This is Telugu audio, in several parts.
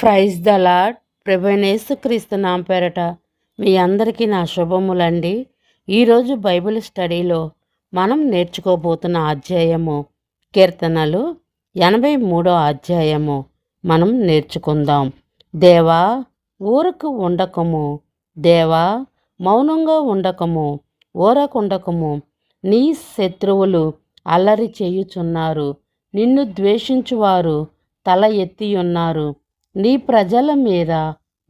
ప్రైజ్ ద లాడ్ క్రీస్తు నామ పేరట మీ అందరికీ నా శుభములండి. ఈరోజు బైబిల్ స్టడీలో మనం నేర్చుకోబోతున్న అధ్యాయము కీర్తనలు ఎనభై మూడో అధ్యాయము మనం నేర్చుకుందాం. దేవా ఊరకు ఉండకము దేవా మౌనంగా ఉండకము ఊరకుండకము నీ శత్రువులు అల్లరి చేయుచున్నారు నిన్ను ద్వేషించువారు తల ఎత్తియున్నారు. నీ ప్రజల మీద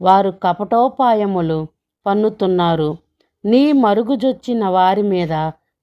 వారు కపటోపాయములు పన్నుతున్నారు. నీ మరుగుజొచ్చిన వారి మీద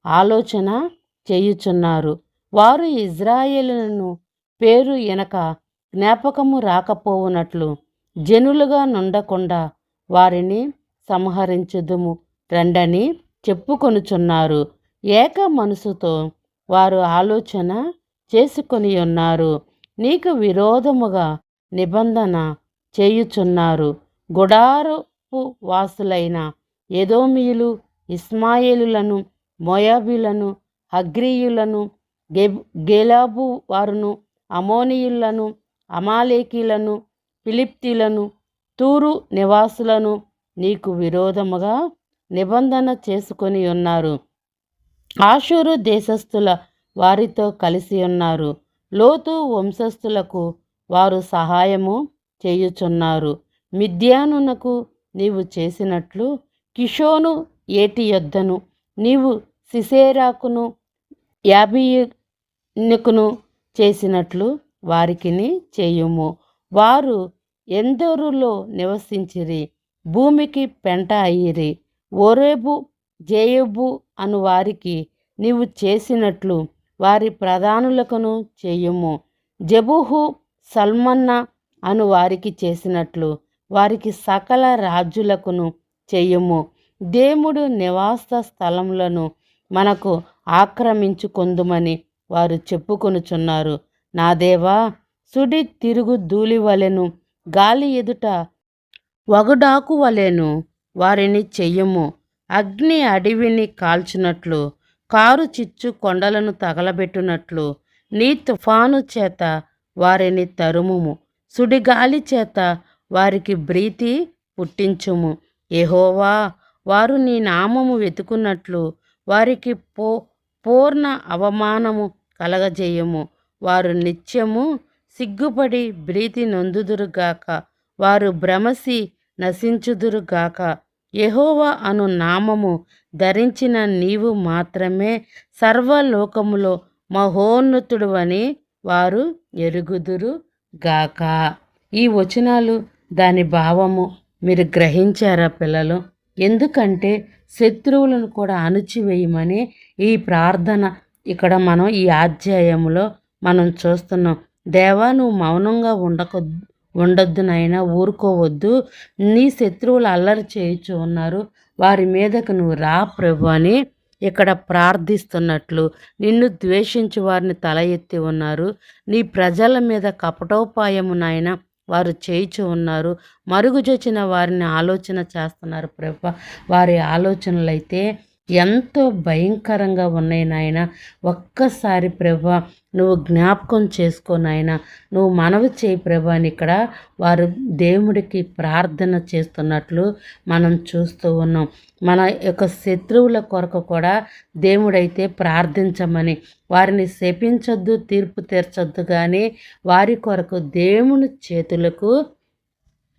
ఆలోచన చేయుచున్నారు. వారు ఇజ్రాయేలును పేరు ఎనక జ్ఞాపకము రాకపోవునట్లు జనులుగా నుండకుండా వారిని సంహరించుదుము. రండని చెప్పుకొనుచున్నారు. ఏక మనసుతో వారు ఆలోచన చేసుకొని ఉన్నారు నీకు విరోధముగా నిబంధన చేయుచున్నారు. గుడారపు వాసులైన ఎదోమియులు ఇస్మాయేలులను మోయాబీలను అగ్రీయులను గే గేలాబు వారును అమోనియులను అమాలేకీలను ఫిలిప్తీలను తూరు నివాసులను నీకు విరోధముగా నిబంధన చేసుకొని ఉన్నారు. ఆషూరు దేశస్థుల వారితో కలిసి ఉన్నారు. లోతు వంశస్థులకు వారు సహాయము చేయుచున్నారు. మిద్యానునకు నీవు చేసినట్లు కిషోను ఏటి యొద్దను నీవు సిసేరాకును యాబియుకును చేసినట్లు వారికిని చేయుము. వారు ఎందరులో నివసించిరి భూమికి పెంట అయ్యిరి. ఓరేబు జేయబు అను వారికి నీవు చేసినట్లు వారి ప్రధానులకును చేయుము. జబుహు సల్మన్న అను వారికి చేసినట్లు వారికి సకల రాజులకును చెయ్యము దేవుడు నివాస స్థలములను మనకు ఆక్రమించుకొందుమని వారు చెప్పుకొనుచున్నారు. నా దేవా సుడి తిరుగు ధూళి వలెను గాలి ఎదుట వగుడాకు వలెను వారిని చెయ్యము అగ్ని అడవిని కాల్చినట్లు కారు చిచ్చు కొండలను తగలబెట్టునట్లు నీ తుఫాను చేత వారిని తరుముము. సుడిగాలి చేత వారికి ప్రీతి పుట్టించుము. ఎహోవా వారు నీ నామము వెతుకున్నట్లు వారికి పో పూర్ణ అవమానము కలగజేయము. వారు నిత్యము సిగ్గుపడి ప్రీతి నొందుదురుగాక వారు భ్రమసి నశించుదురుగాక. యహోవా అను నామము ధరించిన నీవు మాత్రమే సర్వలోకములో మహోన్నతుడువని వారు ఎరుగుదురు గాక. ఈ వచనాలు దాని భావము. మీరు గ్రహించారా పిల్లలు? ఎందుకంటే శత్రువులను కూడా అణుచివేయమని ఈ ప్రార్థన ఇక్కడ మనం ఈ అధ్యాయంలో మనం చూస్తున్నాం. దేవా నువ్వు మౌనంగా ఉండక ఉండొద్దు నాయన ఊరుకోవద్దు. నీ శత్రువులు అల్లరి చేయించు ఉన్నారు. వారి మీదకు నువ్వు రా ప్రభు అని ఇక్కడ ప్రార్థిస్తున్నట్లు నిన్ను ద్వేషించి వారిని తల ఎత్తి ఉన్నారు. నీ ప్రజల మీద కపటోపాయము నాయన వారు చేయిచు ఉన్నారు. మరుగుజొచ్చిన వారిని ఆలోచన చేస్తున్నారు ప్రభ. వారి ఆలోచనలైతే ఎంతో భయంకరంగా ఉన్నాయి నాయన. ఒక్కసారి ప్రభ నువ్వు జ్ఞాపకం చేసుకో నాయన. నువ్వు మనవి చేయి ప్రభ అని ఇక్కడ వారు దేవుడికి ప్రార్థన చేస్తున్నట్లు మనం చూస్తూ ఉన్నాం. మన యొక్క శత్రువుల కొరకు కూడా దేవుడైతే ప్రార్థించమని వారిని శపించొద్దు తీర్పు తీర్చొద్దు కానీ వారి కొరకు దేవుని చేతులకు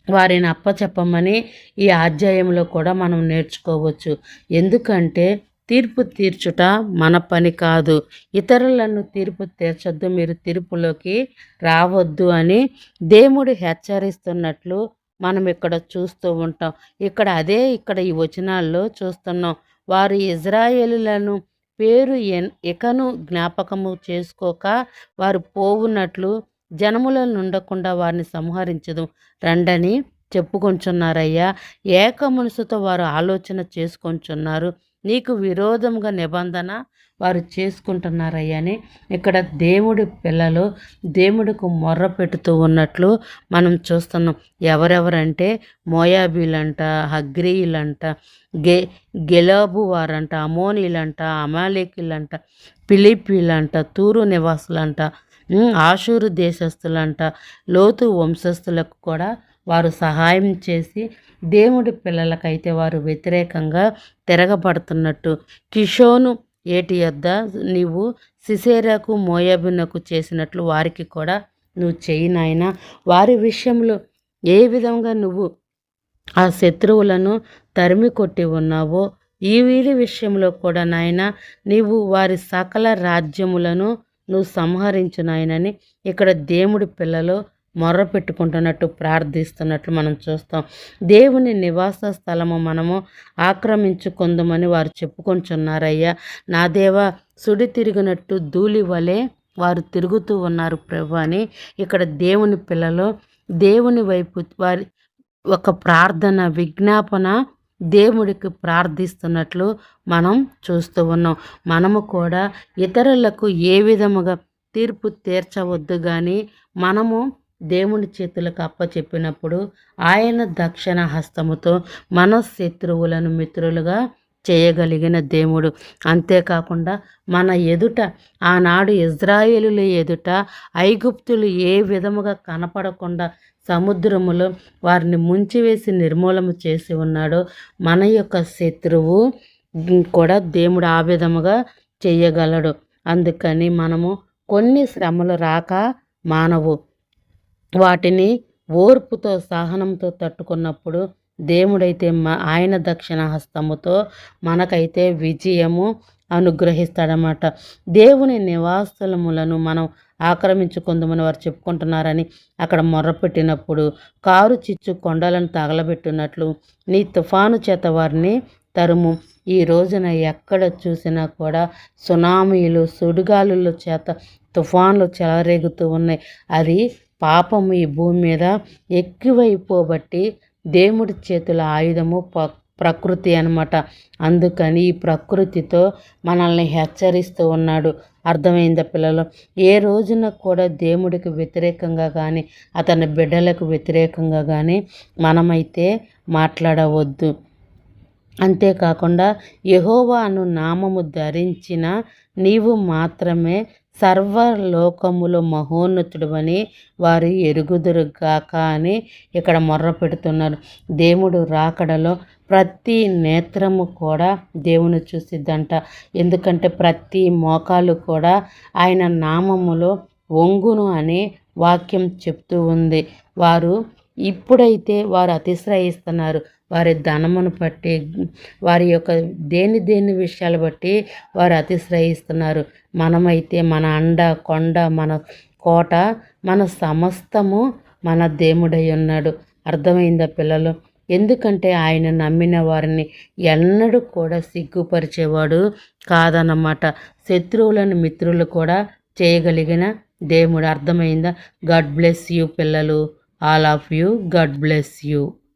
వారిని అప్పచెప్పమని ఈ అధ్యాయంలో కూడా మనం నేర్చుకోవచ్చు. ఎందుకంటే తీర్పు తీర్చుట మన పని కాదు. ఇతరులను తీర్పు తీర్చొద్దు మీరు తీర్పులోకి రావద్దు అని దేవుడు హెచ్చరిస్తున్నట్లు మనం ఇక్కడ చూస్తూ ఉంటాం. ఇక్కడ అదే ఇక్కడ ఈ వచనాల్లో చూస్తున్నాం. వారు ఇజ్రాయేలులను పేరు ఇకను జ్ఞాపకము చేసుకోక వారు పోవునట్లు జనములను ఉండకుండా వారిని సంహరించదు. రండని చెప్పుకొంచున్నారయ్యా. ఏక మనసుతో వారు ఆలోచన చేసుకొంచున్నారు. నీకు విరోధంగా నిబంధన వారు చేసుకుంటున్నారయ్యా అని ఇక్కడ దేవుడి పిల్లలు దేవుడికి మొర్ర పెడుతూ ఉన్నట్లు మనం చూస్తున్నాం. ఎవరెవరంటే మోయాబీలంట హగ్రీయులంట గే గెలాబు వారంట అమోనీలంట అమాలేకులంట పిలిపీలంట తూరు నివాసులంట ఆషూరు దేశస్థులంట లోతు వంశస్థులకు కూడా వారు సహాయం చేసి దేవుడి పిల్లలకైతే వారు వ్యతిరేకంగా తిరగబడుతున్నట్టు. కిషోను ఏటి యొద్ద నీవు సిసేరాకు మోయాబునకు చేసినట్లు వారికి కూడా నువ్వు చెయ్యి నాయన. వారి విషయంలో ఏ విధంగా నువ్వు ఆ శత్రువులను తరిమి కొట్టి ఉన్నావో ఈ వీరి విషయంలో కూడా నాయన నీవు వారి సకల రాజ్యములను నువ్వు సంహరించు నాయనని ఇక్కడ దేవుడి పిల్లలు మొర్ర పెట్టుకుంటున్నట్టు ప్రార్థిస్తున్నట్లు మనం చూస్తాం. దేవుని నివాస స్థలము మనము ఆక్రమించుకుందామని వారు చెప్పుకొంచున్నారయ్యా. నా దేవా సుడి తిరిగినట్టు ధూళి వలె వారు తిరుగుతూ ఉన్నారు ప్రభు అని ఇక్కడ దేవుని పిల్లలు దేవుని వైపు వారి ఒక ప్రార్థన విజ్ఞాపన దేవుడికి ప్రార్థిస్తున్నట్లు మనం చూస్తూ ఉన్నాం. మనము కూడా ఇతరులకు ఏ విధముగా తీర్పు తీర్చవద్దు కానీ మనము దేవుని చేతులకు అప్పచెప్పినప్పుడు ఆయన దక్షిణ హస్తముతో మన శత్రువులను మిత్రులుగా చేయగలిగిన దేవుడు. అంతేకాకుండా మన ఎదుట ఆనాడు ఇజ్రాయేలుల ఎదుట ఐగుప్తులు ఏ విధముగా కనపడకుండా సముద్రములో వారిని ముంచివేసి నిర్మూలన చేసి ఉన్నాడో మన యొక్క శత్రువు కూడా దేవుడు ఆ విధముగా చేయగలడు. అందుకని మనము కొన్ని శ్రమలు రాక మానవు. వాటిని ఓర్పుతో సహనంతో తట్టుకున్నప్పుడు దేవుడైతే మా ఆయన దక్షిణ హస్తముతో మనకైతే విజయము అనుగ్రహిస్తాడనమాట దేవుని నివాసములను మనం ఆక్రమించుకుందామని వారు చెప్పుకుంటున్నారని అక్కడ మొర్రపెట్టినప్పుడు కారు చిచ్చు కొండలను తగలబెట్టినట్లు నీ తుఫాను చేత వారిని తరుము. ఈ రోజున ఎక్కడ చూసినా కూడా సునామీలు సుడిగాలుల చేత తుఫాన్లు చెలరేగుతూ ఉన్నాయి. అది పాపం ఈ భూమి మీద ఎక్కువైపోబట్టి దేవుడి చేతుల ఆయుధము ప ప్రకృతి అనమాట అందుకని ఈ ప్రకృతితో మనల్ని హెచ్చరిస్తూ ఉన్నాడు. అర్థమైందా పిల్లలు? ఏ రోజున కూడా దేవుడికి వ్యతిరేకంగా కానీ అతని బిడ్డలకు వ్యతిరేకంగా కానీ మనమైతే మాట్లాడవద్దు. అంతేకాకుండా యహోవా అను నామము ధరించిన నీవు మాత్రమే సర్వలోకములు మహోన్నతుడవని వారు ఎరుగుదురుగాక అని ఇక్కడ మొర్ర పెడుతున్నారు. దేవుడు రాకడలో ప్రతి నేత్రము కూడా దేవుని చూసిద్దంట. ఎందుకంటే ప్రతి మోకాలు కూడా ఆయన నామములో ఒంగును అనే వాక్యం చెప్తూ ఉంది. వారు ఇప్పుడైతే వారు అతిశ్రయిస్తున్నారు. వారి ధనమును బట్టి వారి యొక్క దేని దేని విషయాలు బట్టి వారు అతిశ్రయిస్తున్నారు. మనమైతే మన అండ కొండ మన కోట మన సమస్తము మన దేవుడై ఉన్నాడు. అర్థమైందా పిల్లలు? ఎందుకంటే ఆయన నమ్మిన వారిని ఎన్నడూ కూడా సిగ్గుపరిచేవాడు కాదన్నమాట. శత్రువులను మిత్రులు కూడా చేయగలిగిన దేవుడు. అర్థమైందా? గాడ్ బ్లెస్ యూ పిల్లలు. All of you God bless you